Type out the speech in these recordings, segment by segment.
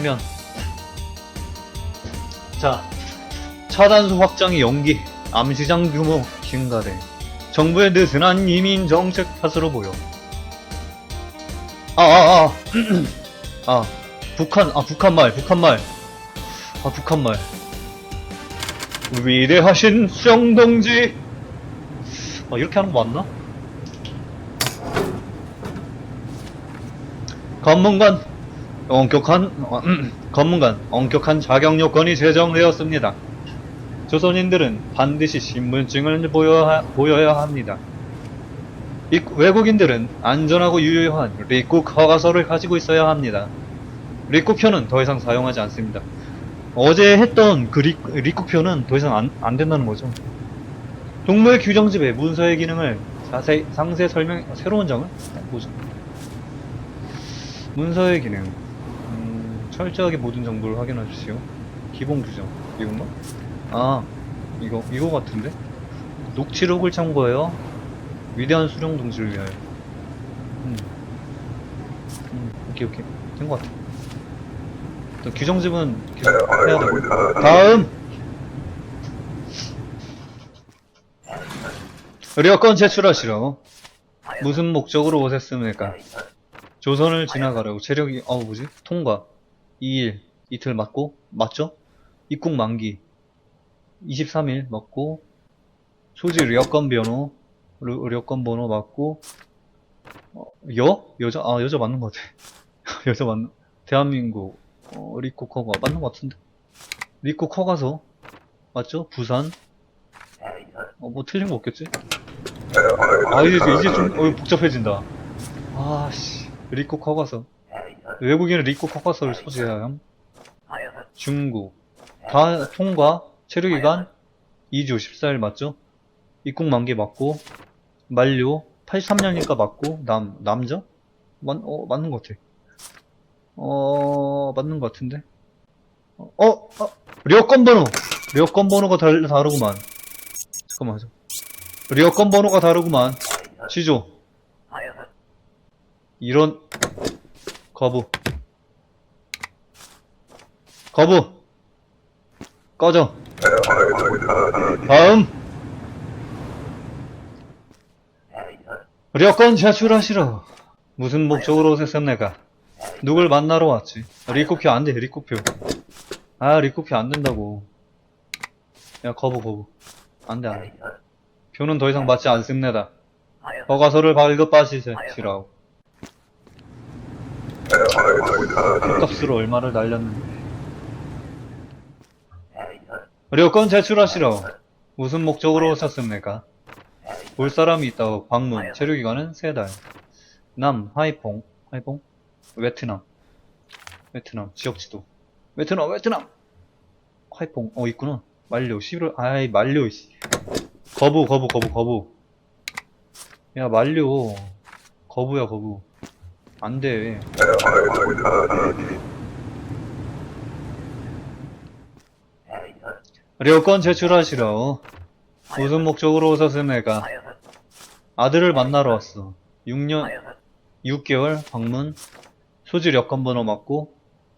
수면. 자, 차단수 확장이 연기, 암시장 규모 증가돼. 정부의 느슨한 이민 정책 탓으로 보여. 아, 아, 아. 아, 북한, 아, 북한말, 북한말. 아, 북한말. 위대하신 수영동지. 아, 이렇게 하는 거 맞나? 검문관, 엄격한, 어, 음, 검문관, 엄격한 자격 요건이 제정되었습니다. 조선인들은 반드시 신분증을 보여야, 보여야 합니다. 이- 외국인들은 안전하고 유효한 입국 허가서를 가지고 있어야 합니다. 입국표는 더 이상 사용하지 않습니다. 어제 했던 그 리, 입국표는 더 이상 안, 안 된다는 거죠. 동물 규정집의 문서의 기능을 자세히 상세 설명 새로운 점은 뭐죠? 문서의 기능 음, 철저하게 모든 정보를 확인해 주시오. 기본 규정 이건가? 아 이거 이거 같은데? 녹취록을 참고해요. 위대한 수령 동지를 위하여. 음. 음, 오케이 오케이 된 것 같아. 또 규정집은 계속 해야 되고. 다음 의료권 제출하시러 무슨 목적으로 오셨습니까? 조선을 지나가려고 체력이 어 뭐지? 통과 2일 이틀 맞고 맞죠? 입국 만기 23일 맞고 소지 여권 번호 의- 여권 번호 맞고 어, 여? 여자? 아 여자 맞는 것 같아 여자 맞는 대한민국 어, 리국 허가 맞는 것 같은데 리국 허가서 맞죠? 부산 어 뭐 틀린 거 없겠지? 아 이제 이제 좀 어, 복잡해진다 아씨 리국 허가서 외국인은 리국 허가서를 소지해야 함 중국. 다 통과 체류기간 2주 14일 맞죠? 입국 만기 맞고 만료 83년이니까 맞고 남 남자? 맞, 어, 맞는 것 같아. 어 맞는 것 같은데. 어, 어, 어 여권 번호! 여권 번호가 달, 다르구만. 잠깐만 여권 번호가 다르구만. 시조. 이런 거부. 거부. 꺼져. 다음. 여권 제출하시러. 무슨 목적으로 오셨습니까? 누굴 만나러 왔지? 리코표 안 돼 리코표. 아 리코표 안 된다고. 야 거부 거부. 안 돼 안 돼. 표는 더 이상 맞지 않습니다. 허가서를 발급하시라고 값으로 얼마를 날렸는데. 여권 제출하시러 무슨 목적으로 오셨습니까? 볼 사람이 있다고 방문. 체류기간은 3달. 남 하이퐁. 하이퐁? 베트남. 베트남. 지역지도. 베트남 베트남! 하이퐁. 어 있구나. 만료. 11월 아이 만료 씨. 거부 거부 거부 거부. 야 만료. 거부야 거부 안돼. 여권 제출하시러 무슨 목적으로 오셨습니까? 아들을 만나러 왔어. 6년 6개월 방문. 소질 여권 번호 맞고.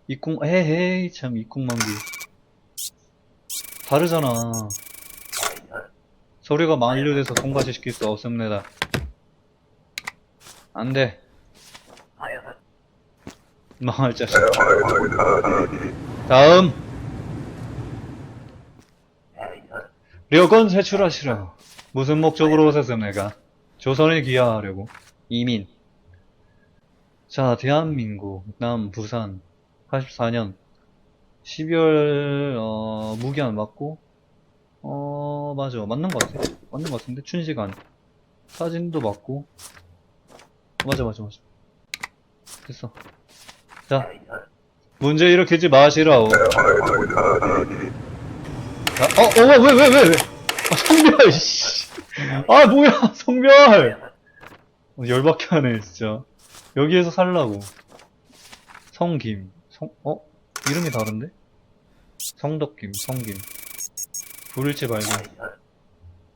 입국 헤헤이 참 입국 만기. 다르잖아. 서류가 만료돼서 통과시킬 수 없습니다. 안 돼 망할 자식. 다음. 여권 제출하시라. 무슨 목적으로 오셨습니까? 조선에 귀화하려고. 이민. 자 대한민국 남 부산. 84년. 12월 어, 무기한 맞고 어 맞아. 맞는 것 같아. 맞는 것 같은데? 춘시간. 사진도 맞고. 맞아 맞아 맞아. 됐어 자 문제 일으키지 마시라오 아, 어, 어, 왜, 왜, 왜, 왜? 아, 성별, 씨. 아, 뭐야, 성별! 어, 열받게 하네, 진짜. 여기에서 살라고. 성김, 성, 어? 이름이 다른데? 성덕김, 성김. 부를지 말고.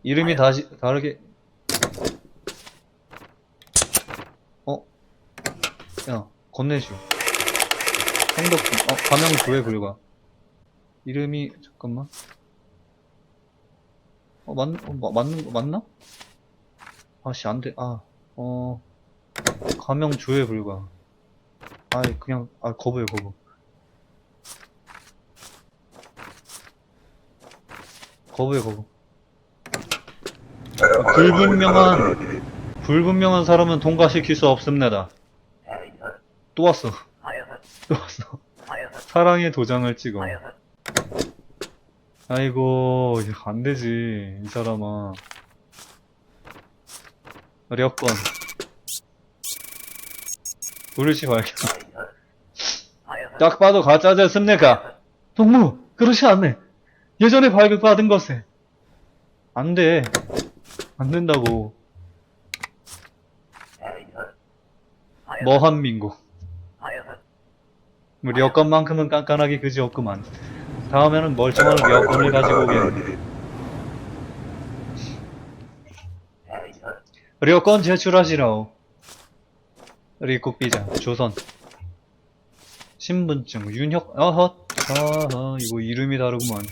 이름이 다시, 다르게. 어? 야, 건네시 오. 성덕, 어, 가명 조회 불가. 이름이, 잠깐만. 어, 맞, 어, 마- 맞는, 거 맞나? 아씨, 안 돼. 아, 어, 가명 조회 불가. 아이, 그냥, 아, 거부해, 거부. 거부해, 거부. 불분명한, 불분명한 사람은 통과시킬 수 없습니다. 또 왔어. 사랑의 도장을 찍어. 아이고, 이거 안 되지, 이 사람아. 여권. 부르시 발견. 딱 봐도 가짜지 않습니까? 동무, 그렇지 않네. 예전에 발급받은 것에. 안 돼. 안 된다고. 머한민국. 우리 여건만큼은 깐깐하게 그지 없구만. 다음에는 멀쩡한 여건을 가지고 오겠네. 여건 제출하시라오. 리국비자, 조선. 신분증, 윤혁, 어헛, 아하, 이거 이름이 다르구만.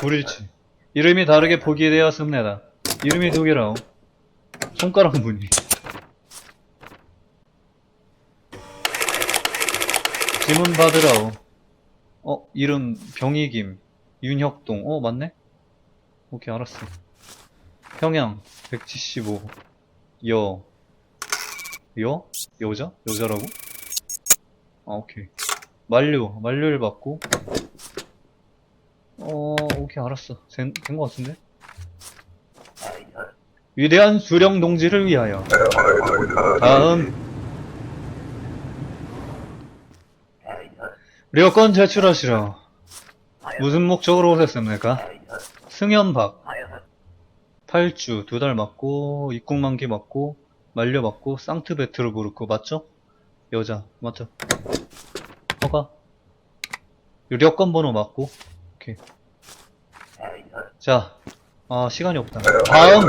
불일치. 이름이 다르게 포기되었습니다. 이름이 두 개라오. 손가락 무늬. 지문 받으라오. 어, 이름 병이김. 윤혁동. 어, 맞네? 오케이, 알았어. 평양 175. 여. 여? 여자? 여자라고? 아, 오케이. 만료. 만료를 받고. 어, 오케이, 알았어. 된, 된 것 같은데? 위대한 수령 동지를 위하여. 다음. 려건 제출하시라. 무슨 목적으로 오셨습니까? 승연박. 8주, 두 달 맞고, 입국 만기 맞고, 만료 맞고, 상트베트르부르크, 맞죠? 여자, 맞죠? 허가? 여권 번호 맞고, 오케이. 자, 아, 시간이 없다. 다음!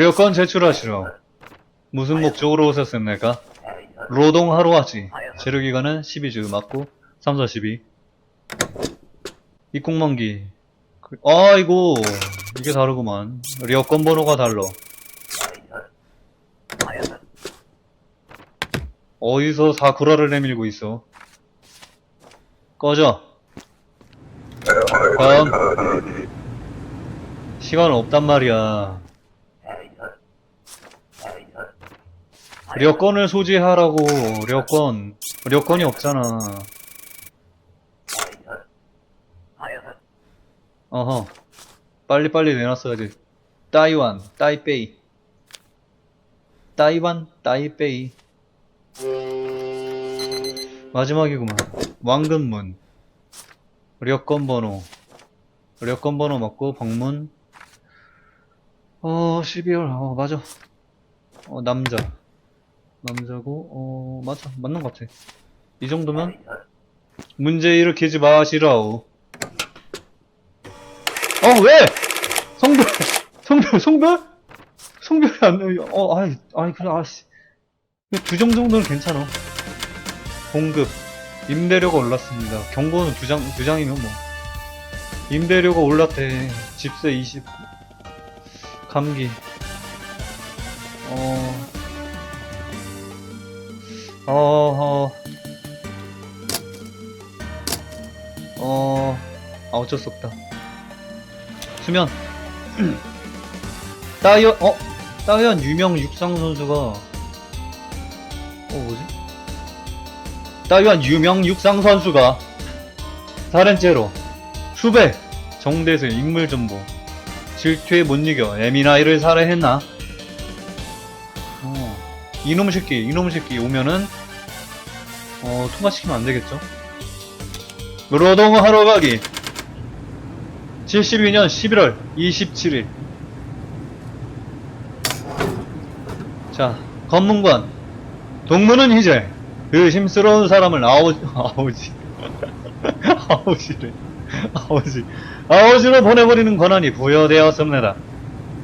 여권 제출하시라. 무슨 목적으로 오셨습니까? 노동하러 왔지. 재료기간은 12주 맞고, 3, 4, 12. 입국만기. 그- 아이고, 이게 다르구만. 여권 번호가 달라. 어디서 사쿠라를 내밀고 있어? 꺼져. 다음. 시간 없단 말이야. 여권을 소지하라고, 여권. 여권이 없잖아. 어허. 빨리빨리 내놨어야지. 따이완, 따이페이. 따이완, 따이페이. 마지막이구만. 왕근문. 여권 번호. 여권 번호 맞고, 방문. 어, 12월, 어, 맞아. 어, 남자. 남자고, 어, 맞아. 맞는 것 같아. 이 정도면 문제 일으키지 마시라오. 어, 왜? 성별, 성별, 성별? 성별이 안. 어, 아이, 아이, 그래, 아씨. 두정 정도는 괜찮아. 공급. 임대료가 올랐습니다. 경고는 두 장, 두 장이면 뭐. 임대료가 올랐대. 집세 20. 감기. 어. 어, 어. 어. 아, 어쩔 수 없다. 수면. 따이언, 어? 따이언 유명 육상 선수가, 어, 뭐지? 따이완 유명 육상 선수가 다른 죄로 수배, 정대세, 인물정보, 질투에 못 이겨 에미나이를 살해했나? 어, 이놈 새끼, 이놈 새끼 오면은 어, 통과시키면 안 되겠죠? 노동 하러 가기 72년 11월 27일 자, 검문관 동무는 그 힘스러운 사람을 아우, 아우지. 아우지를. 아우지. 아우지로 보내버리는 권한이 부여되었습니다.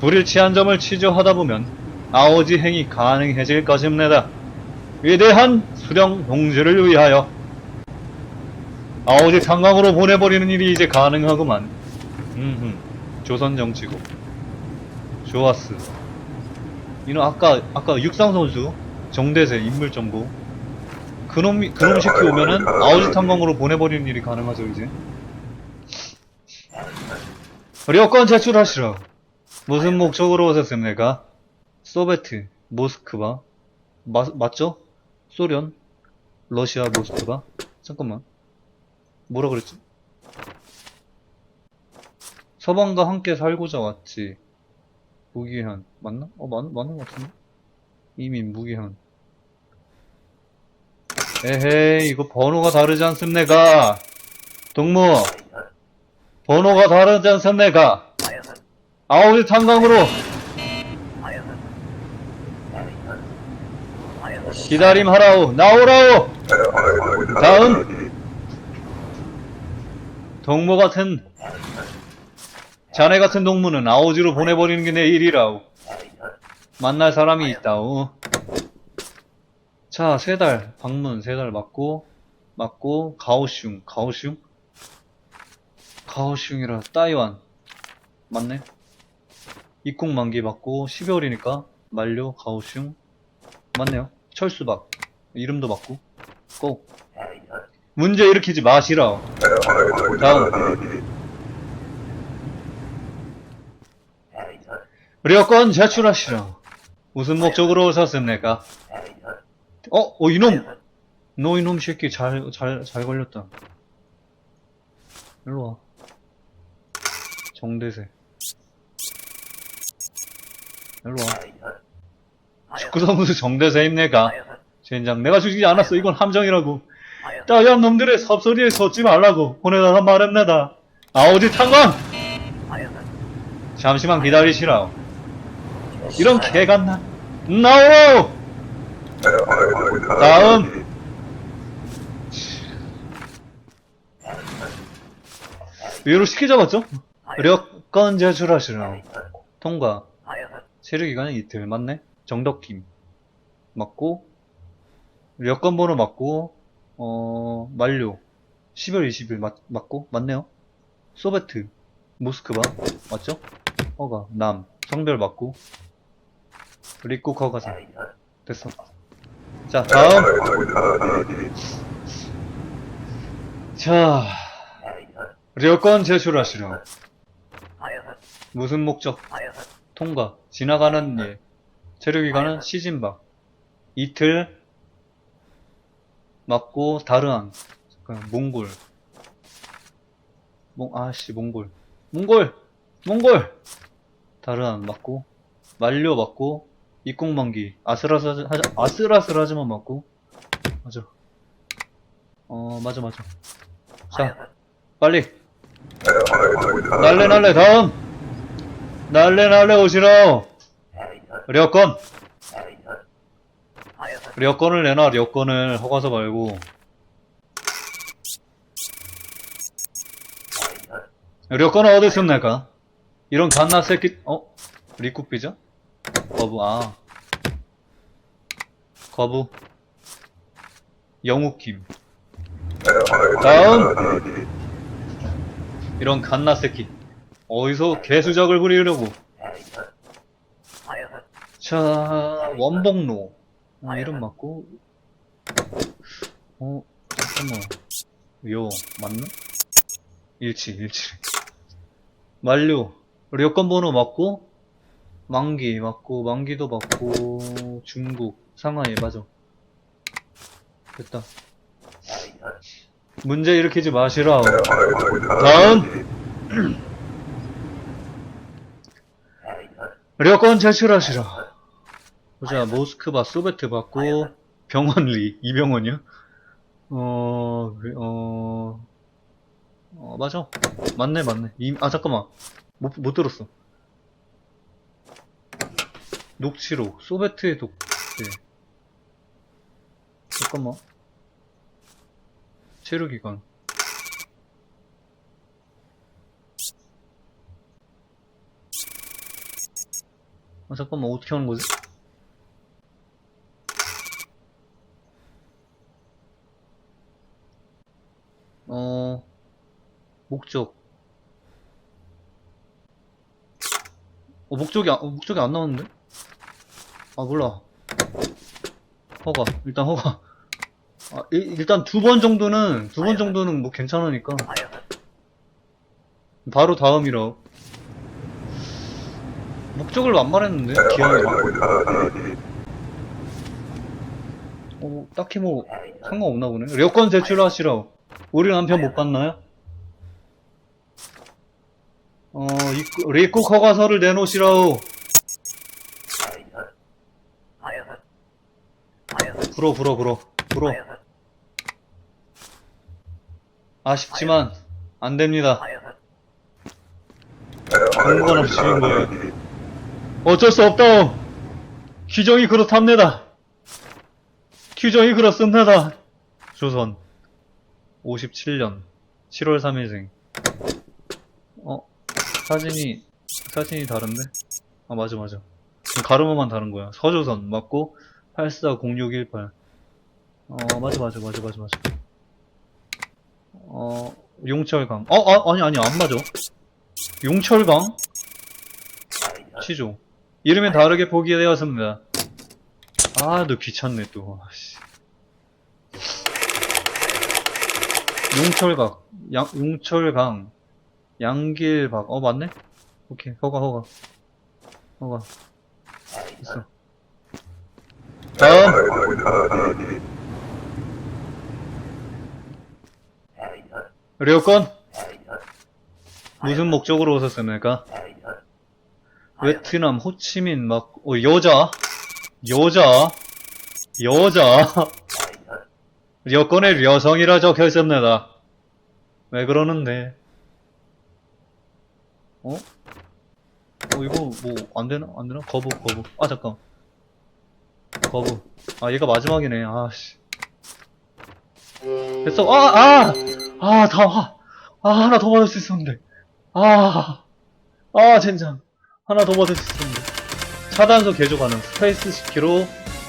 불일치한 점을 취조하다 보면 아오지 행위 가능해질 것입니다. 위대한 수령 동지를 위하여 아오지 탄광으로 보내버리는 일이 이제 가능하구만. 음흠. 조선 정치국. 좋았어. 이놈 아까 아까 육상 선수 정대세 인물 정보. 그놈이 그놈 시키 오면은 아오지 탄광으로 보내버리는 일이 가능하죠 이제. 여권 제출하시라. 무슨 목적으로 오셨습니까? 소베트, 모스크바. 마, 맞죠? 소련, 러시아, 모스크바. 잠깐만. 뭐라 그랬지? 서방과 함께 살고자 왔지. 무기한. 맞나? 어, 맞, 맞는 것 같은데? 이미 무기한. 에헤이, 이거 번호가 다르지 않습니까? 동무, 번호가 다르지 않습니까? 아우지 탄광으로 기다림 하라오. 나오라오. 다음. 동무 같은 자네 같은 동무는 아오지로 보내버리는 게 내 일이라오. 만날 사람이 있다오. 자 세 달. 방문 세 달 맞고 맞고 가오슝 가오슝? 가오슝이라 따이완. 맞네. 입국 만기 맞고 12월이니까 만료 가오슝. 맞네요 철수박 이름도 맞고 고 문제 일으키지 마시라. 다음. 여권 제출하시라. 무슨 목적으로 오셨습니까? 어? 어 이놈. 너 이놈 새끼 잘 잘 잘 걸렸다. 일로와. 정대세. 일로와 축구 선수 정대세입니까? 젠장 내가 죽이지 않았어. 이건 함정이라고. 따위한 놈들의 섭소리에 섰지 말라고 보내달란 말입니다. 아오지 탄광! 잠시만 기다리시라 이런 개같나? 나오! 다음. 위로 시키 잡았죠? 여권 제출하시라 통과. 체류 기간은 이틀 맞네 정덕팀 맞고 여권 번호 맞고 어 만료 10월 20일 맞, 맞고 맞네요. 소베트 모스크바 맞죠? 허가 남 성별 맞고. 입국 허가사 됐어. 자 다음. 자 여권 제출하시라 무슨 목적? 통과. 지나가는 일 체류기간은 시즌박 이틀 맞고 다르한 잠깐 몽골. 몽 아씨 몽골. 몽골! 몽골! 다르한 맞고 만료 맞고 입국 만기. 아슬아슬 하자- 아슬아슬하지만 맞고. 맞아. 어 맞아 맞아. 자 빨리. 날래 날래 다음. 날래 날래 오시라 여권 여권을 내놔. 여권을 허가서 말고. 여권은 어디 있습니까? 이런 갓나 새끼 어? 비자? 거부 아. 거부. 영욱킴 다음. 이런 갓나 새끼. 어디서 개수작을 부리려고 자 원복로. 어, 이름 맞고. 어 잠깐만. 요 맞나? 일치 일치. 만료. 여권 번호 맞고 만기 맞고 만기도 맞고 중국 상하이 맞아. 됐다. 문제 일으키지 마시라. 다음. 여권 제출하시라 보자. 모스크바 소베트 받고 병원리 이병헌이요? 어, 그, 어, 어 맞아. 맞네 맞네. 이, 아 잠깐만. 못, 못 들었어. 녹취록. 소베트의 독 네. 잠깐만. 체류기간 아 잠깐만. 어떻게 하는 거지? 목적. 어, 목적이, 안- 어, 목적이 안 나오는데? 아, 몰라. 허가. 일단 허가. 아, 일, 일단 두 번 정도는, 두 번 정도는 뭐 괜찮으니까. 바로 다음이라. 목적을 안 말했는데? 기억이 나. 어, 뭐, 딱히 뭐, 상관없나 보네. 여권 제출하시라. 우리 남편 못 봤나요? 어, 입국 허가서를 내놓으시라오. 불어, 불어, 불어, 불어. 아쉽지만, 안 됩니다. 공무원 없이 인 거예요. 어쩔 수 없다. 규정이 그렇답니다. 규정이 그렇습니다. 조선 57년 7월 3일생. 어 사진이 사진이 다른데? 아 맞아 맞아. 가르마만 다른 거야. 서조선 맞고 840618. 어 맞아 맞아 맞아 맞아 맞아. 어 용철강. 어 아, 아니 아니 안 맞아. 용철강 치조. 이름이 다르게 보기되었습니다. 아, 너 귀찮네, 또. 아씨. 용철각, 양, 용철강, 양길박. 어, 맞네? 오케이, 허가, 허가. 허가. 있어. 다음! 려건 무슨 목적으로 오셨습니까? 베트남, 호치민, 막, 어, 여자, 여자, 여자, 여권에 여성이라 적혀 있습니다. 왜 그러는데? 어? 어, 이거 뭐, 안 되나? 안 되나? 거부, 거부. 아, 잠깐. 거부. 아, 얘가 마지막이네. 아, 씨. 됐어. 아, 아! 아, 다, 아, 아, 하나 더 받을 수 있었는데. 아, 아, 젠장. 하나 더 받을 수 있었는데. 차단소 개조 가능. 스페이스 10kg.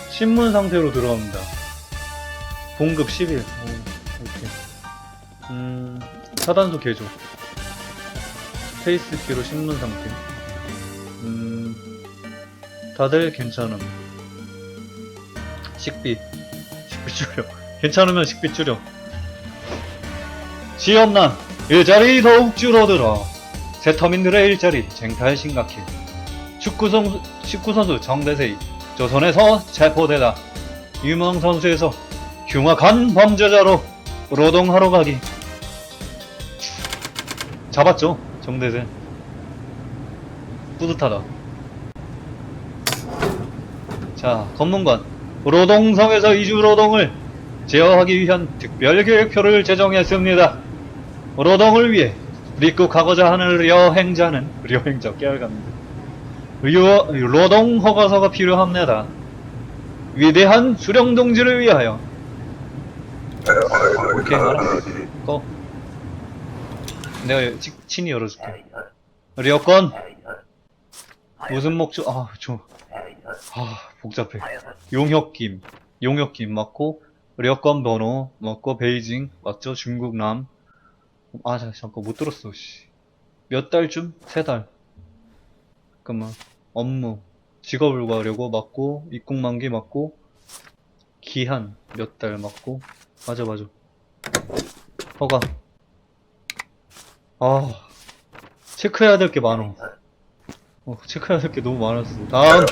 신문 상태로 들어갑니다. 봉급 10일. 오, 오케이. 음, 차단소 개조. 스페이스 키로 신문 상태. 음, 다들 괜찮음. 식비. 식비 줄여. 괜찮으면 식비 줄여. 지역난. 일자리 더욱 줄어들어. 세터민들의 일자리 쟁탈 심각해. 축구선, 축구선수 정대세이 조선에서 체포되다. 유명 선수에서 흉악한 범죄자로 노동하러 가기. 잡았죠, 정대세. 뿌듯하다. 자, 검문관. 노동성에서 이주노동을 제어하기 위한 특별계획표를 제정했습니다. 노동을 위해 입국하고자 하는 여행자는 여행자 요 노동 허가서가 필요합니다. 위대한 수령 동지를 위하여. 오케이 알았어. 고. 내가 치, 친히 열어줄게. 여권 무슨 목적? 아, 저, 아 복잡해. 용혁김, 용혁김 맞고 여권 번호 맞고 베이징 맞죠? 중국 남. 아, 자, 잠깐 못 들었어. 씨. 몇 달쯤? 세 달. 잠깐만. 업무. 직업을 구하려고 맞고 입국 만기 맞고 기한 몇 달 맞고 맞아 맞아. 허가. 아 체크해야 될 게 많어. 어, 체크해야 될 게 너무 많았어. 다음.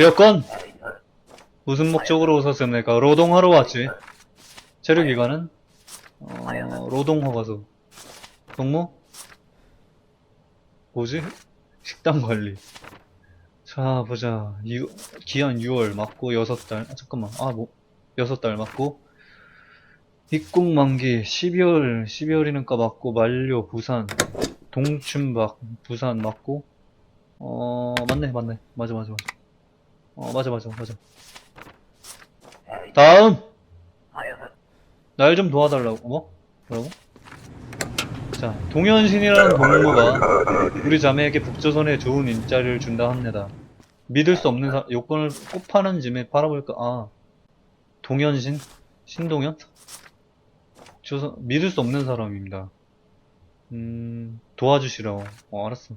여권 무슨 목적으로 오셨습니까? 노동하러 왔지. 체류기간은 어, 노동허 가서. 동무? 뭐지? 식당 관리. 자, 보자. 유, 기한 6월 맞고 6달. 아, 잠깐만. 아, 뭐, 6달 맞고. 입국 만기 12월, 12월이니까 맞고, 만료, 부산. 동춘박, 부산 맞고. 어, 맞네, 맞네. 맞아, 맞아, 맞아. 어, 맞아, 맞아, 맞아. 다음! 날 좀 도와달라고. 뭐? 뭐라고? 자, 동현신이라는 동무가 우리 자매에게 북조선에 좋은 일자리를 준다 합니다. 믿을 수 없는 사, 요건을 꼭 파는 짐에 팔아볼까? 아, 동현신? 신동현? 조선, 믿을 수 없는 사람입니다. 음, 도와주시라고. 어, 알았어.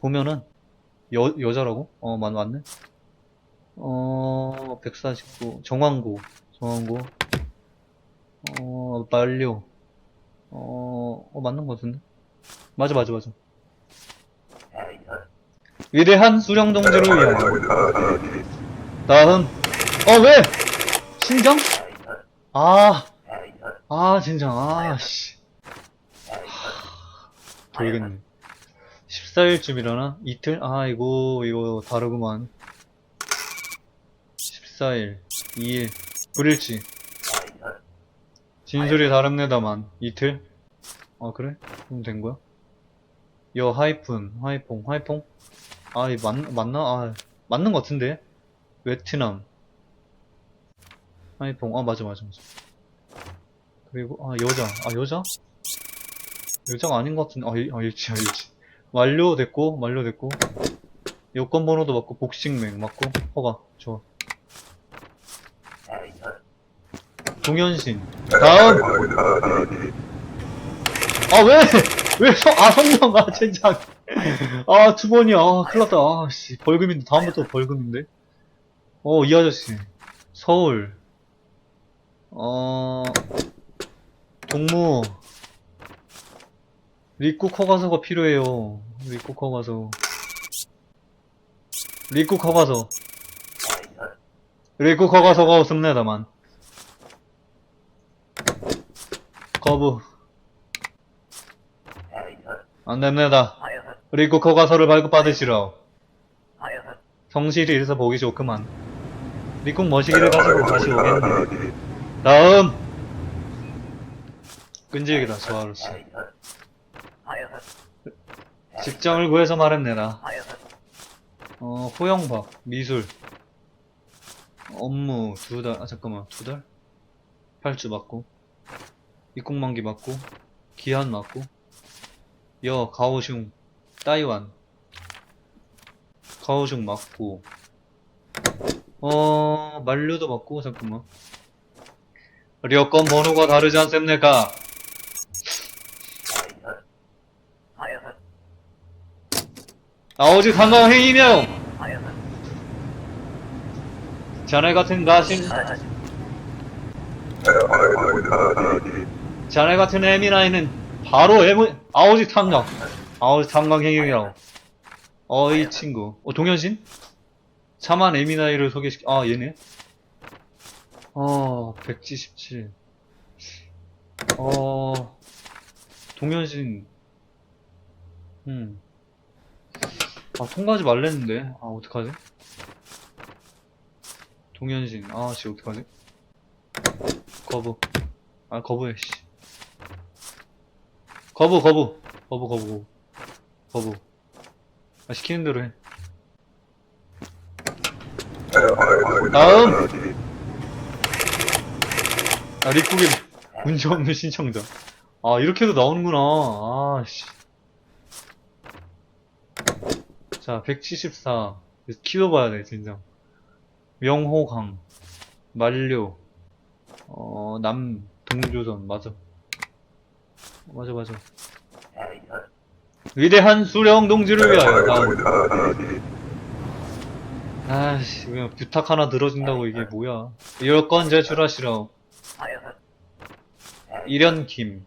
보면은, 여, 여자라고? 어, 맞, 맞네? 어, 149. 정황고. 정황고. 어, 만료. 어, 어, 맞는 것 같은데? 맞아, 맞아, 맞아. 위대한 수령 동지를 위하여. 다음. 어, 왜? 신장? 아, 아, 진짜, 아, 씨. 돌겠네. 14일쯤이라나? 이틀? 아, 이거, 이거 다르구만. 14일, 2일, 불일치. 진술이 다릅니다만. 이틀? 아, 그래? 그럼 된 거야? 여, 하이픈, 하이퐁, 하이퐁? 아, 이 맞, 맞나? 아, 맞는 것 같은데? 베트남. 하이퐁, 아, 맞아, 맞아, 맞아. 그리고, 아, 여자. 아, 여자? 여자가 아닌 것 같은데, 아, 일, 아 일치야, 일치. 완료됐고, 완료됐고. 여권 번호도 맞고, 복식맹 맞고, 허가. 좋아. 동현신. 다음! 아, 왜! 왜, 성, 아, 성명, 아, 젠장. 아, 두 번이야. 아, 큰일 났다. 아, 씨. 벌금인데, 다음부터 벌금인데. 어, 이 아저씨. 서울. 어, 동무. 리국 허가서가 필요해요. 리국 허가서. 리국 허가서. 리국 허가서가 없습니다만. 거부. 안 됩니다. 리국 허가서를 발급받으시라. 성실히 일서 보기 좋구만. 리국 머시기를 가지고 다시 오겠네. 다음! 끈질기다, 저하로서. 직장을 구해서 말했네라. 어, 호영박, 미술. 업무, 두 달, 아, 잠깐만, 두 달? 8주 맞고. 입국만기 맞고. 기한 맞고. 여, 가오슝, 따이완. 가오슝 맞고. 어, 만료도 맞고, 잠깐만. 여권 번호가 다르지 않습니까? 아오지 상강 행위명! 자네 같은 가신, 자네 같은 에미나이는 바로 에무, 아오지 탐강. 아오지 탐강 행위라고. 어 이 친구. 어, 동현신? 차만 에미나이를 소개시키, 아, 얘네? 어, 177. 어, 동현신. 음. 아, 통과하지 말랬는데. 아, 어떡하지? 동현신. 아, 씨, 어떡하지? 거부. 아, 거부해, 씨. 거부, 거부. 거부, 거부. 거부. 아, 시키는 대로 해. 다음! 아, 리국의 문제 없는 신청자. 아, 이렇게도 나오는구나. 아, 씨. 자, 174. 키워봐야 돼, 진짜. 명호강. 만료. 어, 남, 동조선. 맞아. 맞아, 맞아. 위대한 수령 동지를 위하여. 다음. 아씨, 그냥 부탁 하나 들어준다고 이게 뭐야. 여권 제출하시라. 일연 김.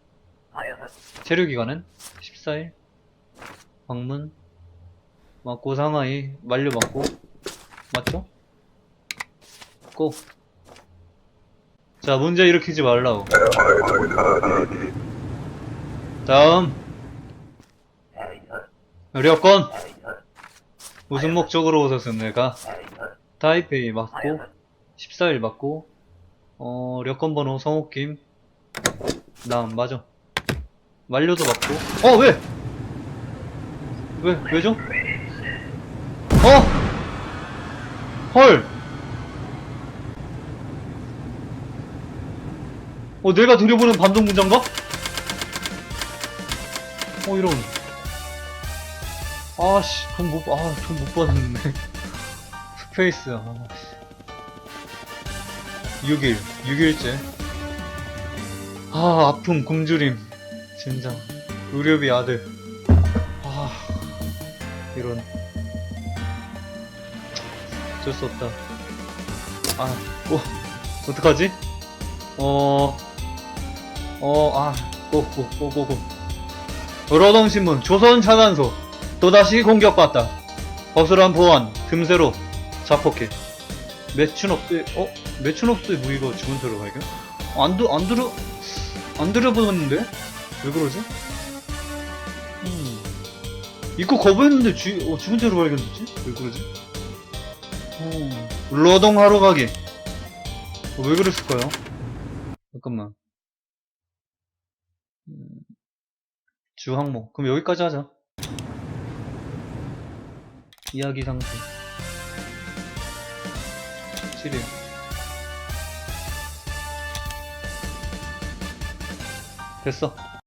체류 기간은 14일. 방문. 맞고 상하이. 만료 맞고. 맞죠? 고. 자, 문제 일으키지 말라고. 다음. 여권. 무슨 목적으로 오셨습니까? 타이페이 맞고. 14일 맞고. 어, 여권 번호 성욱김. 남, 맞아. 만료도 맞고. 어, 왜? 왜, 왜죠? 어? 헐! 어, 내가 들여보는 반동 문장가? 어, 이런. 아씨, 돈 못, 아, 돈 못 받았네. 스페이스, 아, 씨. 6일, 6일째. 아, 아픔, 굶주림. 진짜. 의료비 아들. 아, 이런. 어쩔 수 없다. 아, 오, 어떡하지? 어, 어, 아, 고, 고, 고, 고, 고. 로동신문, 조선차관소. 또다시 공격받다. 허술한 보안, 틈새로 자폭해. 매춘업소의, 어? 매춘업소의 무기가 채로 발견? 안, 들, 안 들어, 안 들여보았는데? 왜 그러지? 음. 입고 거부했는데 주, 어, 죽은 채로 발견됐지? 왜 그러지? 어. 노동하러 가기. 어, 왜 그랬을까요? 잠깐만. 음, 주 항목. 그럼 여기까지 하자. 이야기 상태. 7일. 됐어.